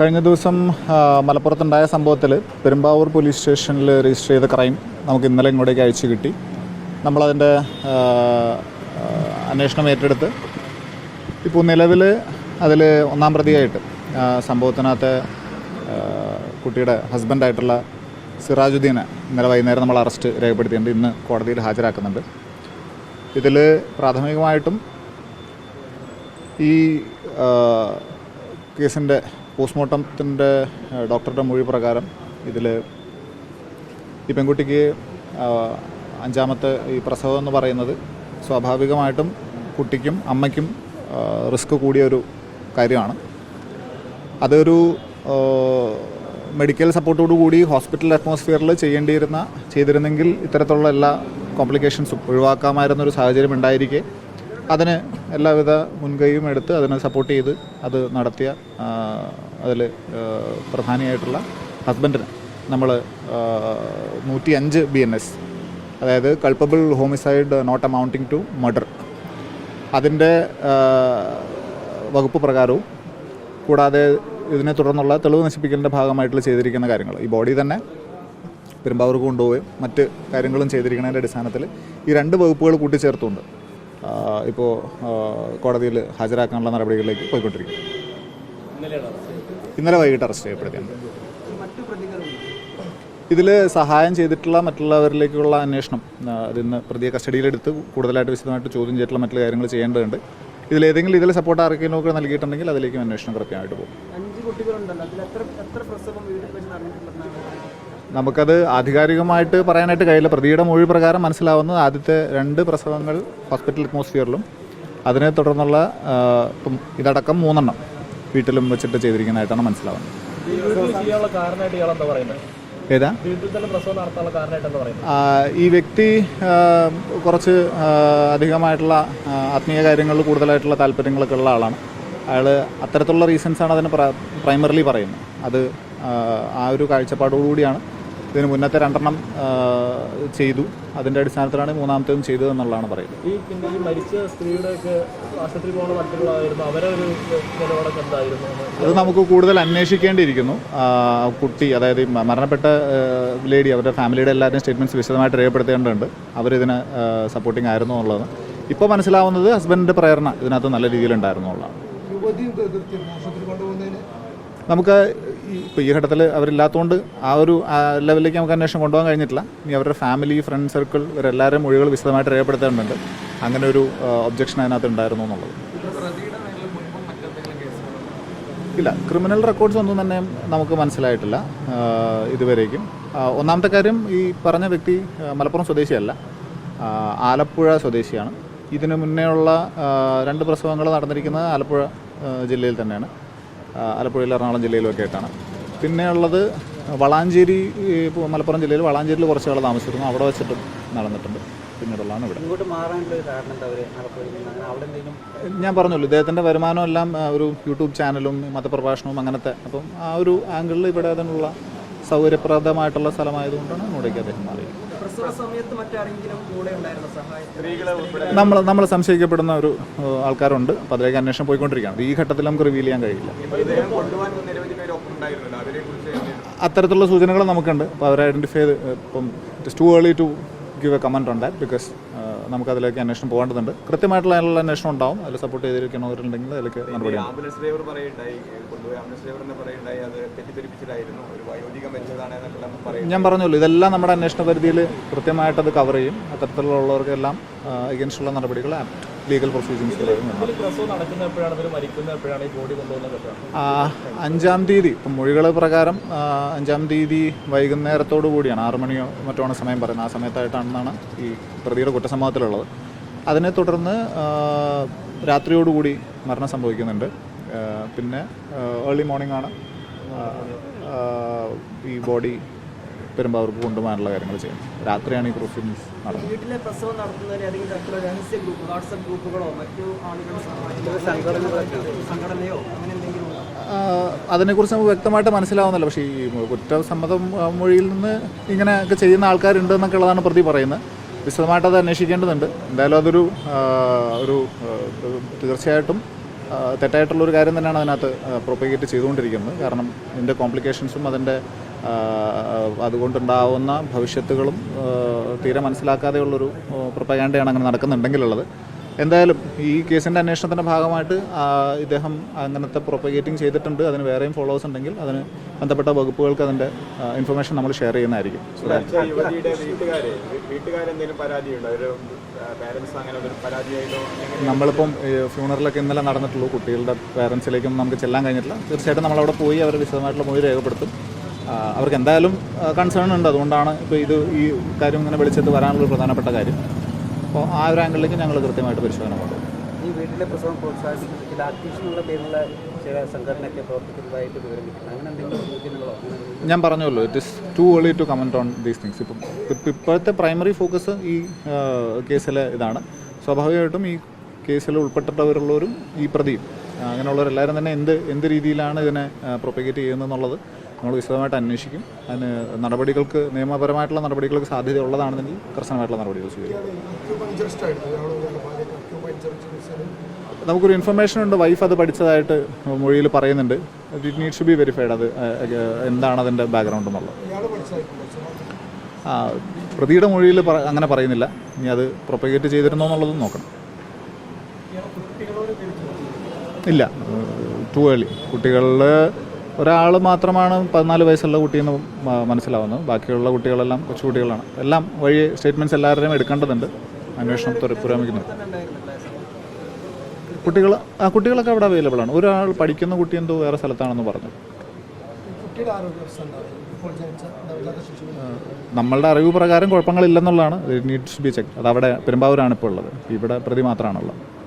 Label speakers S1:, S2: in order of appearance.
S1: കഴിഞ്ഞ ദിവസം മലപ്പുറത്തുണ്ടായ സംഭവത്തിൽ പെരുമ്പാവൂർ പോലീസ് സ്റ്റേഷനിൽ രജിസ്റ്റർ ചെയ്ത ക്രൈം നമുക്ക് ഇന്നലെ ഇങ്ങോട്ടേക്ക് അയച്ചു കിട്ടി. നമ്മളതിന്റെ അന്വേഷണം ഏറ്റെടുത്ത് ഇപ്പോൾ നിലവിൽ അതിൽ ഒന്നാം പ്രതിയായിട്ട് സംഭവത്തിനകത്ത് കുട്ടിയുടെ ഹസ്ബൻഡായിട്ടുള്ള സിറാജുദ്ദീനെ ഇന്നലെ വൈകുന്നേരം നമ്മൾ അറസ്റ്റ് രേഖപ്പെടുത്തിയിട്ടുണ്ട്. ഇന്ന് കോടതിയിൽ ഹാജരാക്കുന്നുണ്ട്. ഇതിൽ പ്രാഥമികമായിട്ടും ഈ കേസിന്റെ പോസ്റ്റ്മോർട്ടത്തിന്റെ ഡോക്ടറുടെ മൊഴി പ്രകാരം ഇതിൽ ഈ പെൺകുട്ടിക്ക് അഞ്ചാമത്തെ ഈ പ്രസവം എന്ന് പറയുന്നത് സ്വാഭാവികമായിട്ടും കുട്ടിക്കും അമ്മയ്ക്കും റിസ്ക് കൂടിയ ഒരു കാര്യമാണ്. അതൊരു മെഡിക്കൽ സപ്പോർട്ടോടു കൂടി ഹോസ്പിറ്റൽ അറ്റ്മോസ്ഫിയറിൽ ചെയ്യേണ്ടിയിരുന്ന ചെയ്തിരുന്നെങ്കിൽ ഇത്തരത്തിലുള്ള എല്ലാ കോംപ്ലിക്കേഷൻസും ഒഴിവാക്കാമായിരുന്നൊരു സാഹചര്യം ഉണ്ടായിരിക്കെ. അതിന് എല്ലാവിധ മുൻകൈയും എടുത്ത് അതിനെ സപ്പോർട്ട് ചെയ്ത് അത് നടത്തിയ അതിൽ പ്രധാനിയായിട്ടുള്ള ഹസ്ബൻഡിന് നമ്മൾ നൂറ്റി അഞ്ച് ബി എൻ എസ് അതായത് culpable homicide not amounting to murder അതിന്റെ വകുപ്പ് പ്രകാരവും കൂടാതെ ഇതിനെ തുടർന്നുള്ള തെളിവ് നശിപ്പിക്കലിന്റെ ഭാഗമായിട്ടുള്ള ചെയ്തിരിക്കുന്ന കാര്യങ്ങൾ ഈ ബോഡി തന്നെ പെരുമ്പാവൂർക്ക് കൊണ്ടുപോവുകയും മറ്റ് കാര്യങ്ങളും ചെയ്തിരിക്കുന്നതിന്റെ അടിസ്ഥാനത്തിൽ ഈ രണ്ട് വകുപ്പുകൾ കൂട്ടിച്ചേർത്തുകൊണ്ട് ഇപ്പോൾ കോടതിയിൽ ഹാജരാക്കാനുള്ള നടപടികളിലേക്ക് പോയിക്കൊണ്ടിരിക്കും ഇന്നലെ വൈകിട്ട് അറസ്റ്റ് ചെയ്യപ്പെടുത്തിയിട്ടുണ്ട് ഇതിൽ സഹായം ചെയ്തിട്ടുള്ള മറ്റുള്ളവരിലേക്കുള്ള അന്വേഷണം അതിന്ന് പ്രതിയെ കസ്റ്റഡിയിലെടുത്ത് കൂടുതലായിട്ട് വിശദമായിട്ട് ചോദ്യം ചെയ്തിട്ടുള്ള മറ്റു കാര്യങ്ങൾ ചെയ്യേണ്ടതുണ്ട്. ഇതിൽ ഏതെങ്കിലും ഇതിൽ സപ്പോർട്ട് ആർക്കെങ്കിലും ഒക്കെ നൽകിയിട്ടുണ്ടെങ്കിൽ അതിലേക്കും അന്വേഷണം കൃത്യമായിട്ട് പോകും.
S2: അഞ്ച് കുട്ടികളുണ്ടല്ലോ. അതിൽ എത്ര എത്ര പ്രസവം വീട്ടിൽ വെച്ച് നടന്നിട്ടുണ്ടെന്നാണ്?
S1: നമുക്കത് ആധികാരികമായിട്ട് പറയാനായിട്ട് കഴിയില്ല. പ്രതിയുടെ മൊഴി പ്രകാരം മനസ്സിലാവുന്നത് ആദ്യത്തെ രണ്ട് പ്രസവങ്ങൾ ഹോസ്പിറ്റൽ അറ്റ്മോസ്ഫിയറിലും അതിനെ തുടർന്നുള്ള ഇപ്പം ഇതടക്കം മൂന്നെണ്ണം വീട്ടിലും വെച്ചിട്ട് ചെയ്തിരിക്കുന്നതായിട്ടാണ് മനസ്സിലാവുന്നത്. ഏതാ? ഈ വ്യക്തി കുറച്ച് അധികമായിട്ടുള്ള ആത്മീയ കാര്യങ്ങളിൽ കൂടുതലായിട്ടുള്ള താല്പര്യങ്ങളൊക്കെ ഉള്ള ആളാണ്. അയാൾ അത്തരത്തിലുള്ള റീസൺസാണ് അതിന് പ്രൈമറിലി പറയുന്നത്. അത് ആ, ആ ഒരു കാഴ്ചപ്പാടോടുകൂടിയാണ്. ഇതിന് മുന്നത്തെ രണ്ടെണ്ണം ചെയ്തു. അതിന്റെ അടിസ്ഥാനത്തിലാണ് മൂന്നാമത്തേതും ചെയ്തത് എന്നുള്ളതാണ് പറയുന്നത്.
S3: ഈ പിന്നെ ഈ മരിച്ച സ്ത്രീയുടെ ഒക്കെ ആശുപത്രി പോകുന്ന മറ്റുള്ളതായിരുന്നു അവരെ ഒരു നിലപാടൊക്കെ എന്തായിരുന്നു?
S1: അത് നമുക്ക് കൂടുതൽ അന്വേഷിക്കേണ്ടിയിരിക്കുന്നു. കുട്ടി അതായത് ഈ മരണപ്പെട്ട ലേഡി അവരുടെ ഫാമിലിയുടെ എല്ലാവരുടെയും സ്റ്റേറ്റ്മെന്റ്സ് വിശദമായിട്ട് രേഖപ്പെടുത്തേണ്ടതുണ്ട്. അവരിതിന് സപ്പോർട്ടിംഗ് ആയിരുന്നു എന്നുള്ളത്. ഇപ്പോൾ മനസ്സിലാവുന്നത് ഹസ്ബൻഡിന്റെ പ്രേരണ ഇതിനകത്ത് നല്ല രീതിയിലുണ്ടായിരുന്നു എന്നുള്ളതാണ്. നമുക്ക് ഇപ്പോൾ ഈ ഘട്ടത്തിൽ അവരില്ലാത്തതുകൊണ്ട് ആ ഒരു ലെവലിലേക്ക് നമുക്ക് അന്വേഷണം കൊണ്ടുപോകാൻ കഴിഞ്ഞിട്ടില്ല. ഇനി അവരുടെ ഫാമിലി ഫ്രണ്ട് സർക്കിൾ ഇവരെല്ലാവരും മൊഴികൾ വിശദമായിട്ട് രേഖപ്പെടുത്തേണ്ടതുണ്ട്. അങ്ങനെ ഒരു ഒബ്ജക്ഷൻ അതിനകത്ത് ഉണ്ടായിരുന്നു എന്നുള്ളത്. ഇല്ല ക്രിമിനൽ റെക്കോർഡ്സ് ഒന്നും തന്നെ നമുക്ക് മനസ്സിലായിട്ടില്ല ഇതുവരേക്കും. ഒന്നാമത്തെ കാര്യം ഈ പറഞ്ഞ വ്യക്തി മലപ്പുറം സ്വദേശിയല്ല. ആലപ്പുഴ സ്വദേശിയാണ്. ഇതിനു മുന്നേ ഉള്ള രണ്ട് പ്രസവങ്ങൾ നടന്നിരിക്കുന്നത് ആലപ്പുഴ ജില്ലയിൽ തന്നെയാണ്. ആലപ്പുഴയിൽ എറണാകുളം ജില്ലയിലൊക്കെ ആയിട്ടാണ്. പിന്നെ ഉള്ളത് വളാഞ്ചേരി ഇപ്പോൾ മലപ്പുറം ജില്ലയിൽ വളാഞ്ചേരിയിൽ കുറച്ച് ആൾ താമസിച്ചിരുന്നു. അവിടെ വെച്ചിട്ടും നടന്നിട്ടുണ്ട്. പിന്നീടുള്ളതാണ് ഇവിടെ. ഞാൻ പറഞ്ഞല്ലോ ഇദ്ദേഹത്തിന്റെ വരുമാനം എല്ലാം ഒരു യൂട്യൂബ് ചാനലും മതപ്രഭാഷണവും അങ്ങനത്തെ അപ്പം ആ ഒരു ആംഗിളിൽ ഇവിടെ അതിനുള്ള സൗകര്യപ്രദമായിട്ടുള്ള സ്ഥലമായതുകൊണ്ടാണ് അങ്ങോട്ടേക്ക് അദ്ദേഹം മാറിയത്. നമ്മൾ നമ്മൾ സംശയിക്കപ്പെടുന്ന ഒരു ആൾക്കാരുണ്ട്. അപ്പോൾ അതിലേക്ക് അന്വേഷണം പോയിക്കൊണ്ടിരിക്കുകയാണ്. ഈ ഘട്ടത്തിൽ നമുക്ക് റിവീൽ ചെയ്യാൻ കഴിയില്ല. അത്തരത്തിലുള്ള സൂചനകൾ നമുക്കുണ്ട്. അപ്പോൾ അവരെ ഐഡന്റിഫൈ ചെയ്ത് ഇപ്പം it's too early to give a comment on that because നമുക്കതിലേക്ക് അന്വേഷണം പോകേണ്ടതുണ്ട്. കൃത്യമായിട്ടുള്ള അതിനുള്ള അന്വേഷണം ഉണ്ടാവും. അതിൽ സപ്പോർട്ട് ചെയ്തിരിക്കണവരുണ്ടെങ്കിൽ അതിലേക്ക് നടപടി
S4: ആംബുലൻസ് ഡ്രൈവർ പറയുണ്ടായി കൊണ്ടുപോയി ആംബുലൻസ് ഡ്രൈവർ എന്ന് പറയുണ്ടായി അത് തെറ്റിദ്ധരിപ്പിച്ചിട്ടായിരുന്നു ഒരു വയോധികം വെച്ചതാണ്
S1: ഞാൻ പറഞ്ഞല്ലോ ഇതെല്ലാം നമ്മുടെ അന്വേഷണ പരിധിയിൽ കൃത്യമായിട്ട് അത് കവർ ചെയ്യും. അത്തരത്തിലുള്ളവർക്കെല്ലാം അഗൻസ്റ്റുള്ള നടപടികൾ ലീഗൽ പ്രൊസീജിയൻസ് അഞ്ചാം തീയതി ഇപ്പം മൊഴികൾ പ്രകാരം അഞ്ചാം തീയതി വൈകുന്നേരത്തോടു കൂടിയാണ് ആറു മണിയോ മറ്റോ ആണ് സമയം പറയുന്നത്. ആ സമയത്തായിട്ടാണെന്നാണ് ഈ പ്രതിയുടെ കുറ്റസമ്മതത്തിലുള്ളത്. അതിനെ തുടർന്ന് രാത്രിയോടുകൂടി മരണം സംഭവിക്കുന്നുണ്ട്. പിന്നെ ഏർലി മോർണിംഗ് ആണ് ഈ ബോഡി പെരുമ്പാവൂർക്ക് കൊണ്ടുപോകാനുള്ള കാര്യങ്ങൾ ചെയ്യുന്നത്. രാത്രിയാണ് ഈ പ്രൊസീജിയൻസ് നടന്നത്.
S2: വീട്ടിലെ പ്രസവം നടത്തുന്നതിന് ഏതെങ്കിലും തരത്തിലുള്ള രഹസ്യ ഗ്രൂപ്പ് വാട്സപ്പ് ഗ്രൂപ്പുകളോ മറ്റു ആളുകൾ സംഘടനയോ? അങ്ങനെ എന്തെങ്കിലും ഉണ്ടോ?
S1: അതിനെക്കുറിച്ച് നമുക്ക് വ്യക്തമായിട്ട് മനസ്സിലാവുന്നില്ല. പക്ഷേ ഈ കുറ്റസമ്മതം മൊഴിയിൽ നിന്ന് ഇങ്ങനെയൊക്കെ ചെയ്യുന്ന ആൾക്കാരുണ്ട് എന്നൊക്കെ ഉള്ളതാണ് പ്രതി പറയുന്നത്. വിശദമായിട്ട് അത് അന്വേഷിക്കേണ്ടതുണ്ട്. എന്തായാലും അതൊരു ഒരു തീർച്ചയായിട്ടും തെറ്റായിട്ടുള്ളൊരു കാര്യം തന്നെയാണ് അതിനകത്ത് പ്രൊപ്പഗേറ്റ് ചെയ്തുകൊണ്ടിരിക്കുന്നത്. കാരണം ഇതിന്റെ കോംപ്ലിക്കേഷൻസും അതിന്റെ അതുകൊണ്ടുണ്ടാവുന്ന ഭവിഷ്യത്തുകളും തീരെ മനസ്സിലാക്കാതെയുള്ളൊരു പ്രൊപ്പഗാൻഡയാണ് അങ്ങനെ നടക്കുന്നുണ്ടെങ്കിലുള്ളത്. എന്തായാലും ഈ കേസിന്റെ അന്വേഷണത്തിന്റെ ഭാഗമായിട്ട് ഇദ്ദേഹം അങ്ങനത്തെ പ്രൊപ്പഗേറ്റിംഗ് ചെയ്തിട്ടുണ്ട്. അതിന് വേറെയും ഫോളോവേഴ്സ് ഉണ്ടെങ്കിൽ അതിന് ബന്ധപ്പെട്ട വകുപ്പുകൾക്ക് അതിന്റെ ഇൻഫർമേഷൻ നമ്മൾ ഷെയർ ചെയ്യുന്നതായിരിക്കും. നമ്മളിപ്പം ഫ്യൂണറിലൊക്കെ ഇന്നലെ നടന്നിട്ടുള്ളൂ. കുട്ടികളുടെ പാരൻസിലേക്കൊന്നും നമുക്ക് ചെല്ലാൻ കഴിഞ്ഞിട്ടില്ല. തീർച്ചയായിട്ടും നമ്മളവിടെ പോയി അവർ വിശദമായിട്ടുള്ള മൊഴി രേഖപ്പെടുത്തും. അവർക്ക് എന്തായാലും കൺസേൺ ഉണ്ട്. അതുകൊണ്ടാണ് ഇപ്പോൾ ഇത് ഈ കാര്യം ഇങ്ങനെ വിളിച്ചിട്ട് വരാനുള്ള പ്രധാനപ്പെട്ട കാര്യം. അപ്പോൾ ആ ഒരു ആംഗിളിലേക്ക് ഞങ്ങൾ കൃത്യമായിട്ട് പരിശോധന കൊണ്ടുപോകും
S2: ഈ വീട്ടിലെ പ്രസവം പ്രോത്സാഹിപ്പിക്കുന്ന പേരിലുള്ള ചില സംഘടനയൊക്കെ പ്രവർത്തിക്കുന്നതായിട്ട് വിവരം അങ്ങനെ എന്തെങ്കിലും സൂചനകളോ
S1: ഞാൻ പറഞ്ഞല്ലോ it is too early to comment on these things ഇപ്പം ഇപ്പം ഇപ്പോഴത്തെ പ്രൈമറി ഫോക്കസ് ഈ കേസിലെ ഇതാണ്. സ്വാഭാവികമായിട്ടും ഈ കേസിൽ ഉൾപ്പെട്ടിട്ടവരുള്ളവരും ഈ പ്രതിയും. അങ്ങനെയുള്ളവരെല്ലാവരും തന്നെ എന്ത് എന്ത് രീതിയിലാണ് ഇതിനെ പ്രൊപ്പഗേറ്റ് ചെയ്യുന്നതെന്നുള്ളത് നമ്മൾ വിശദമായിട്ട് അന്വേഷിക്കും അതിന് നടപടികൾക്ക് നിയമപരമായിട്ടുള്ള നടപടികൾക്ക് സാധ്യത ഉള്ളതാണെന്നെങ്കിൽ കർശനമായിട്ടുള്ള നടപടികൾ സ്വീകരിക്കും നമുക്കൊരു ഇൻഫർമേഷൻ ഉണ്ട് വൈഫ് അത് പഠിച്ചതായിട്ട് മൊഴിയിൽ പറയുന്നുണ്ട് it needs to be verified അത് എന്താണ് അതിന്റെ ബാക്ക്ഗ്രൗണ്ട് എന്നുള്ളത് ആ പ്രതിയുടെ മൊഴിയിൽ അങ്ങനെ പറയുന്നില്ല ഇനി അത് പ്രൊപ്പഗേറ്റ് ചെയ്തിരുന്നോ എന്നുള്ളതും നോക്കണം ഇല്ല ടു ഏർലി കുട്ടികളിൽ ഒരാൾ മാത്രമാണ് പതിനാല് വയസ്സുള്ള കുട്ടിയെന്ന് മനസ്സിലാവുന്നത്. ബാക്കിയുള്ള കുട്ടികളെല്ലാം കൊച്ചുകുട്ടികളാണ് എല്ലാം വഴി സ്റ്റേറ്റ്മെന്റ്സ് എല്ലാവരുടെയും എടുക്കേണ്ടതുണ്ട്. അന്വേഷണം പുരോഗമിക്കുന്നത് പുരോഗമിക്കുന്നു. കുട്ടികൾ ആ കുട്ടികളൊക്കെ അവിടെ അവൈലബിൾ ആണ്. ഒരാൾ പഠിക്കുന്ന കുട്ടി എന്തോ വേറെ സ്ഥലത്താണെന്ന് പറഞ്ഞു. നമ്മളുടെ അറിവ് പ്രകാരം കുഴപ്പങ്ങളില്ലെന്നുള്ളതാണ്. നീഡ്സ് ബി ചെക്ക് അത് അവിടെ പെരുമ്പാവൂരാണ് ഇപ്പോൾ ഉള്ളത്. ഇവിടെ പ്രതി മാത്രമാണുള്ളത്.